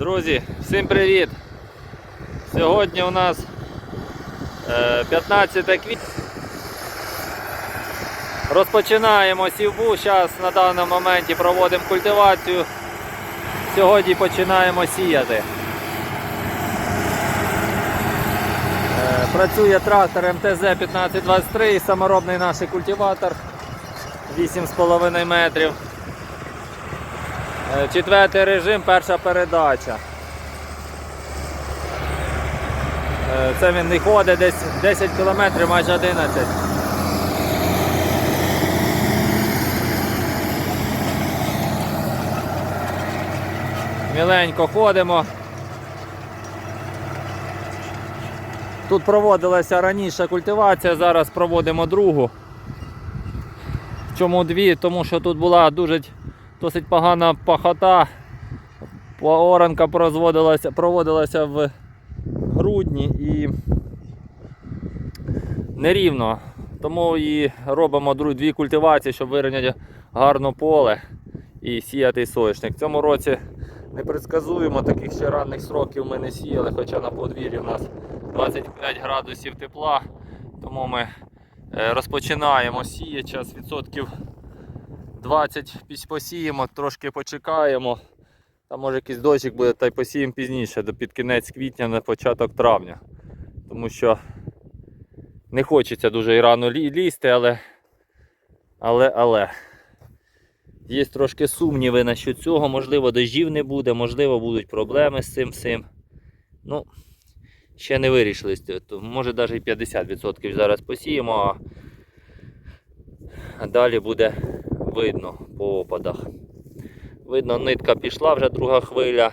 Друзі, всім привіт! Сьогодні у нас е, 15 квітня. Розпочинаємо сівбу. Зараз на даному моменті проводимо культивацію. Сьогодні починаємо сіяти. Е, Працює трактор МТЗ-1523, саморобний наш культиватор 8,5 метрів. Е, Четвертий режим, перша передача. Е, Це він не ходить десь 10 км, майже 11. Міленько ходимо. Тут проводилася раніше культивація, зараз проводимо другу. Чому дві? Тому що тут була дуже досить погана пахота. Оранка проводилася, проводилася в грудні і нерівно. Тому і робимо дві культивації, щоб вирівняти гарно поле і сіяти соняшник. В цьому році не предсказуємо, таких ще ранних сроків ми не сіяли, хоча на подвір'ї у нас 25 градусів тепла. Тому ми е, розпочинаємо сіяти. Зараз відсотків 20 пісь- посіємо, трошки почекаємо. Там може якийсь дощик буде, та й посіємо пізніше, до під кінець квітня на початок травня. Тому що не хочеться дуже і рано лізти, але. Але, але. Є трошки сумніви насчет цього. Можливо, дощів не буде, можливо, будуть проблеми з цим всім. Ну, ще не вирішили. Може навіть і 50% зараз посіємо, а далі буде видно по опадах. Видно, нитка пішла вже друга хвиля.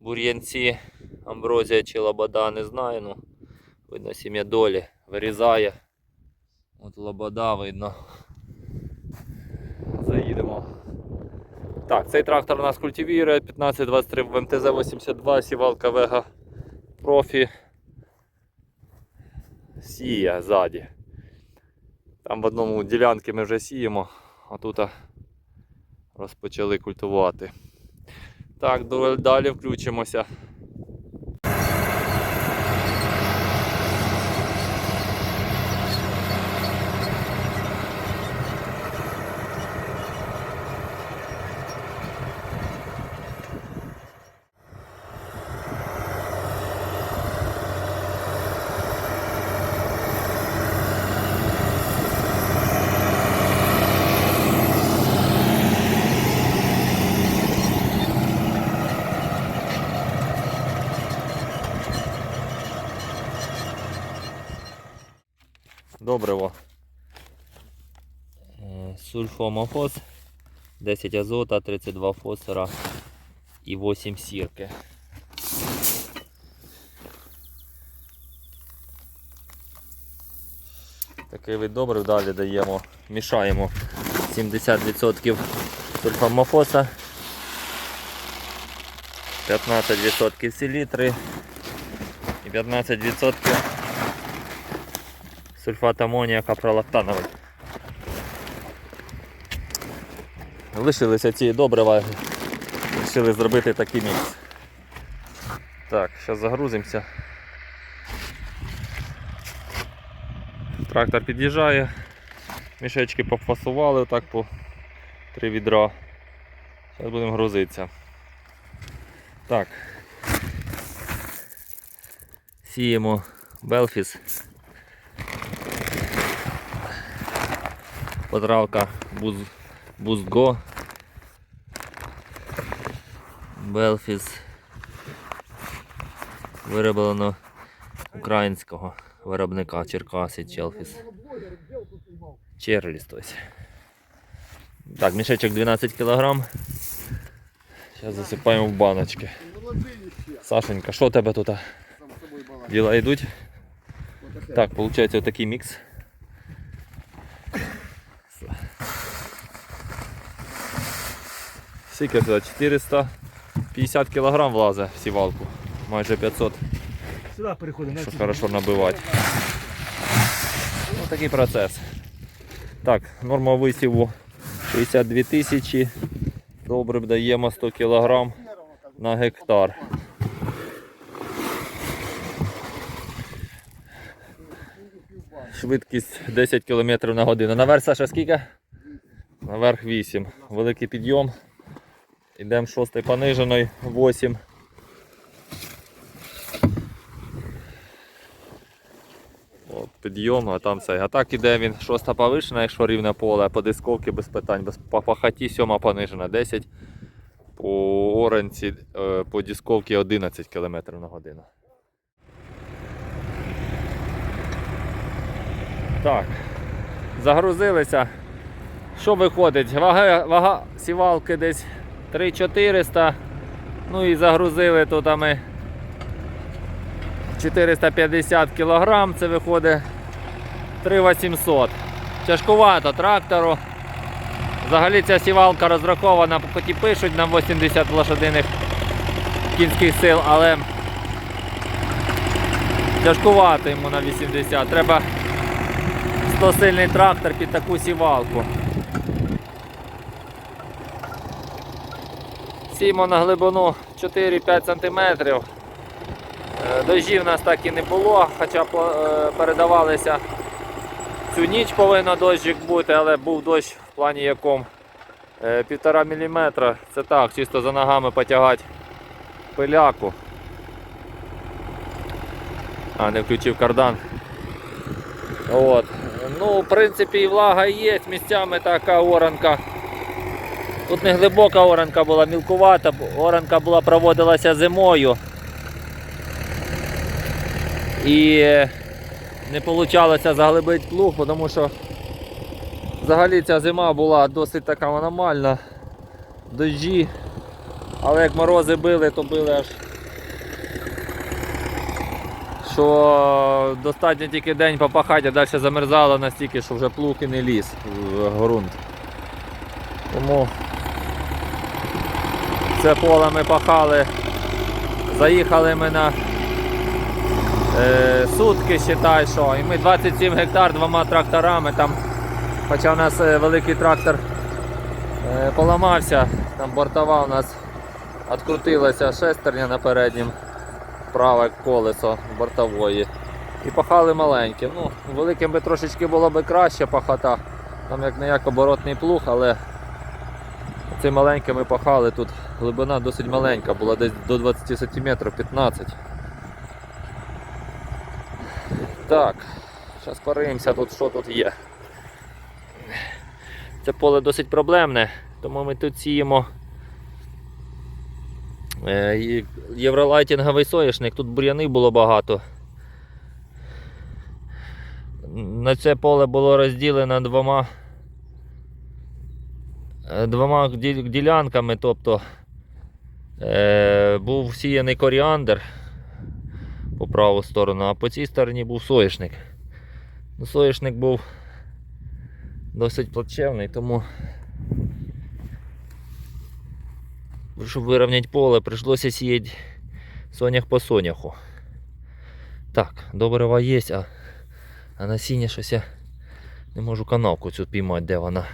Бур'янці, амброзія чи лобода, не знаю. Ну, видно, сім'я долі вирізає. От лобода видно. Заїдемо. Так, цей трактор у нас культивірує 1523 в МТЗ-82, сівалка Вега Профі. Сіє ззаді. Там в одному ділянці ми вже сіємо, а тут розпочали культувати. Так, далі включимося. Добриво. Е, Сульфомофос, 10 азота, 32 фосфора і 8 сірки. Такий вид добрив далі даємо, мішаємо 70% сульфомофоса, 15% селітри і 15% сульфат амоніака пролактановий. Лишилися ці добрива, вирішили зробити такий мікс. Так, зараз загрузимося. Трактор під'їжджає, мішечки пофасували отак по три відра. Зараз будемо грузитися. Так. Сіємо Белфіс. Потравка Буз, Бузго. Белфіс. Вироблено українського виробника Черкаси Челфіс. Черліс. тобто. Так, мішечок 12 кг. Зараз засипаємо в баночки. Сашенька, що у тебе тут? Діла йдуть? Так, виходить отакий мікс. Скільки туди? 450 кг влазить в сівалку. Майже 500, Сюди переходимо. що хорошо набивати. Ну, такий процес. Так, норма висіву 62 тисячі. Добре даємо 100 кг. на гектар. Швидкість 10 км на годину. Наверх Саша скільки? Наверх 8. Великий підйом. Йдемо шостий понижений 8. От, підйом, а там цей. А так іде він шоста повишена, якщо рівне поле, по дисковці без питань, без по пахаті сьома понижена 10, по оранці, е, по дисковці 11 км на годину. Так, загрузилися. Що виходить? Вага, вага сівалки десь 3400. Ну і загрузили тут ми 450 кг, це виходить 3800. Тяжкувато трактору. Взагалі ця сівалка розрахована, хоч і пишуть на 80 лошадиних кінських сил, але тяжкувато йому на 80. Треба 100 сильний трактор під таку сівалку. Сімо на глибину 4-5 см. У нас так і не було, хоча е, передавалися цю ніч повинен дощик бути, але був дощ в плані якому е, півтора міліметра. Це так, чисто за ногами потягати пиляку. А, не включив кардан. От. Ну, в принципі, і влага є, місцями така оранка. Тут не глибока оранка була, мілкувата, оранка була проводилася зимою. І не вийшло заглибити плуг, тому що взагалі ця зима була досить така аномальна. Дожді. Але як морози били, то били аж. Що достатньо тільки день попахати, а далі замерзало настільки, що вже плуг і не ліз в ґрунт. Тому це поле ми пахали. Заїхали ми на е, сутки, считай, що. І ми 27 гектар двома тракторами. Там, хоча у нас е, великий трактор е, поламався, там бортова у нас відкрутилася шестерня на переднім, праве колесо бортової. І пахали маленьким. Ну, великим би трошечки було б краще пахота. Там як не як оборотний плуг, але цим маленьким ми пахали. Тут глибина досить маленька, була десь до 20 см 15 Так, зараз поримося тут, що тут є. Це поле досить проблемне, тому ми тут сіємо е, євролайтінговий соняшник, тут бур'яни було багато. На це поле було розділено двома, двома ділянками, тобто е, був сіяний коріандр по праву сторону, а по цій стороні був соняшник. Ну, соняшник був досить плачевний, тому щоб вирівняти поле, прийшлося сіяти сонях по соняху. Так, добрива є, а, а насіння щось я не можу канавку цю піймати, де вона.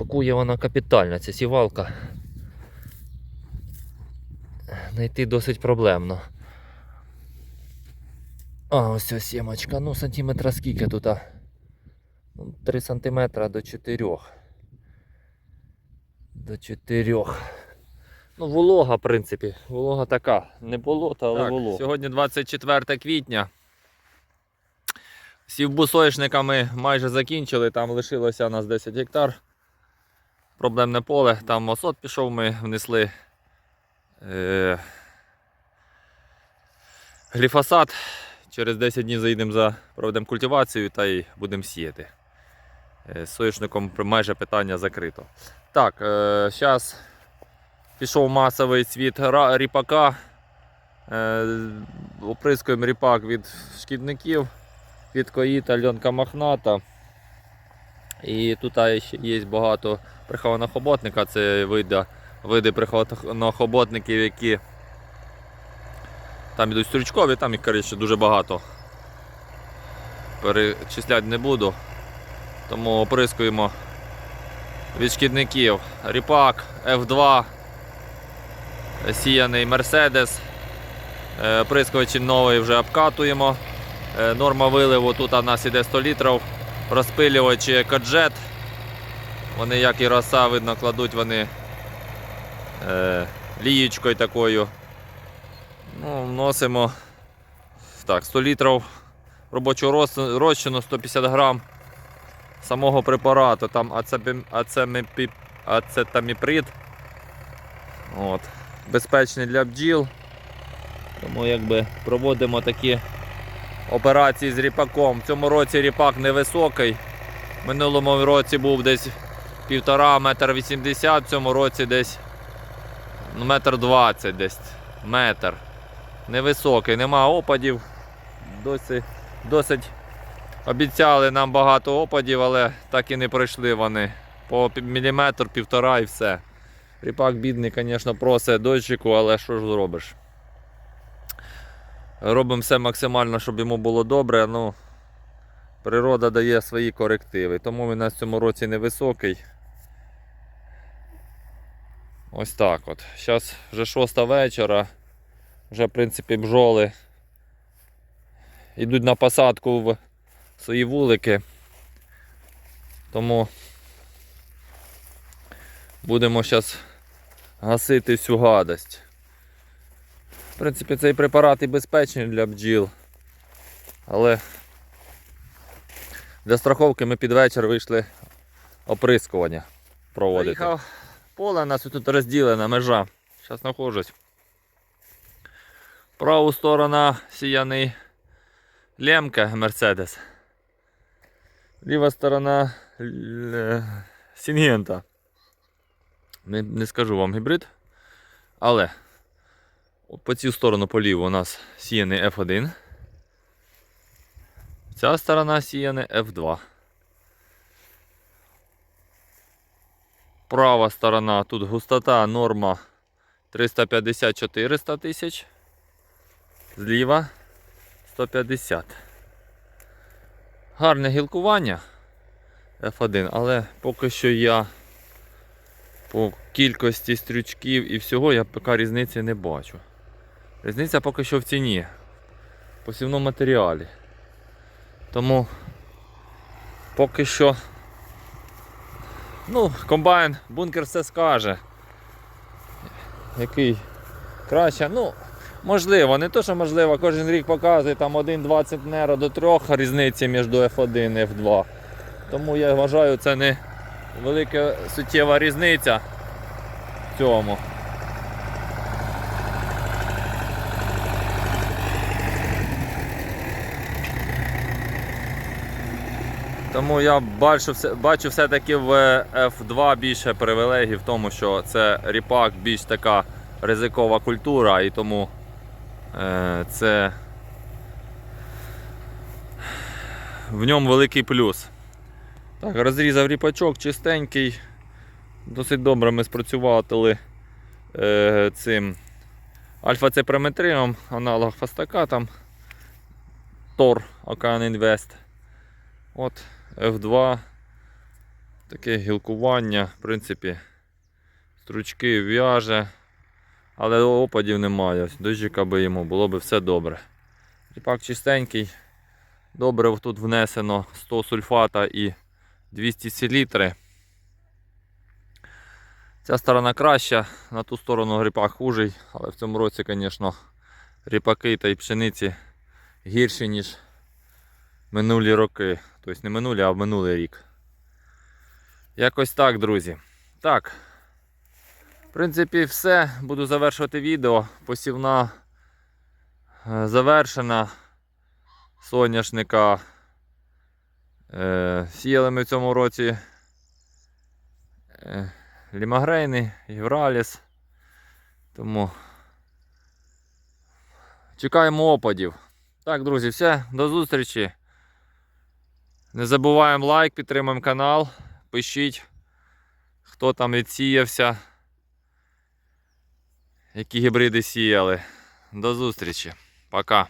Пакує вона капітально, ця сівалка. Знайти досить проблемно. А, ось ця сімочка. Ну, сантиметра скільки тут? а? Ну, 3 сантиметра до 4. До 4. Ну, волога, в принципі. Волога така. Не болото, але Так, волога. Сьогодні 24 квітня. Сівбу соняшника ми майже закінчили, там лишилося у нас 10 гектар. Проблемне поле, там осот пішов, ми внесли е, гліфосат. Через 10 днів заїдемо за проведемо культивацію та й будемо сіяти. Е, З соняшником майже питання закрито. Так, зараз пішов масовий цвіт ріпака. Е, Оприскуємо ріпак від шкідників, від коїта, льонка мохната. І тут є багато прихованого хоботника, це види, види прихованих хоботників, які там ідуть стрючкові, там їх коротше, дуже багато. Перечисляти не буду. Тому оприскуємо від шкідників. Ріпак, F2, сіяний Mercedes. Е, Прискувач новий вже обкатуємо. Е, Норма виливу тут у нас іде 100 літрів. Розпилювачі екоджет. Вони, як і роса, видно, кладуть вони е, лієчкою такою. Ну, вносимо так, 100 літрів робочого розчину 150 грам самого препарату, там ацемепі- ацетаміприд. От. Безпечний для бджіл. Тому якби проводимо такі операції з ріпаком. В цьому році ріпак невисокий. В минулому році був десь півтора метр вісімдесят, в цьому році десь ну, метр двадцять десь. Метр. Невисокий, нема опадів. Досить, досить обіцяли нам багато опадів, але так і не пройшли вони. По міліметр, півтора і все. Ріпак бідний, звісно, просить дощику, але що ж зробиш? Робимо все максимально, щоб йому було добре. Ну, природа дає свої корективи. Тому він в цьому році невисокий. Ось так от. Зараз вже шоста вечора. Вже, в принципі, бджоли йдуть на посадку в свої вулики. Тому будемо зараз гасити всю гадость. В принципі, цей препарат і безпечний для бджіл. Але для страховки ми під вечір вийшли оприскування проводити. Заїхав поле, у нас тут розділена межа. Зараз знаходжусь. Праву сторону сіяний Лемка Мерседес. Ліва сторона л- Сінгента. Не, не скажу вам гібрид. Але по цю сторону по ліву у нас сіяний F1. Ця сторона сіяний F2. Права сторона тут густота норма 350-400 тисяч. Зліва 150. Гарне гілкування F1, але поки що я по кількості стрючків і всього я поки різниці не бачу. Різниця поки що в ціні, в посівному матеріалі. Тому поки що. Ну, комбайн, бункер все скаже. Який краще. Ну, можливо, не то, що можливо, кожен рік показує там 1,20 центнера до 3 різниці між F1 і F2. Тому я вважаю, це не велика суттєва різниця в цьому. Тому я бачу, бачу все-таки в F2 більше привілегій в тому, що це ріпак більш така ризикова культура і тому е, це в ньому великий плюс. Так, розрізав ріпачок чистенький. Досить добре ми спрацювали е, цим альфа-цеприметрином, аналог фастака там Тор Океан Інвест. От F2. Таке гілкування, в принципі, стручки в'яже, але опадів немає. Дощика би йому було б все добре. Ріпак чистенький. Добре тут внесено 100 сульфата і 200 селітри. Ця сторона краща, на ту сторону гріпак хужий, але в цьому році, звісно, ріпаки та й пшениці гірші, ніж минулі роки. Тобто не минулі, а минулий рік. Якось так, друзі. Так. В принципі, все. Буду завершувати відео. Посівна е, завершена. Соняшника. Е, сіяли ми в цьому році е, лімагрейни, гівраліс. Тому чекаємо опадів. Так, друзі, все, до зустрічі. Не забуваємо лайк, підтримуємо канал. Пишіть, хто там відсіявся, які гібриди сіяли. До зустрічі. Пока.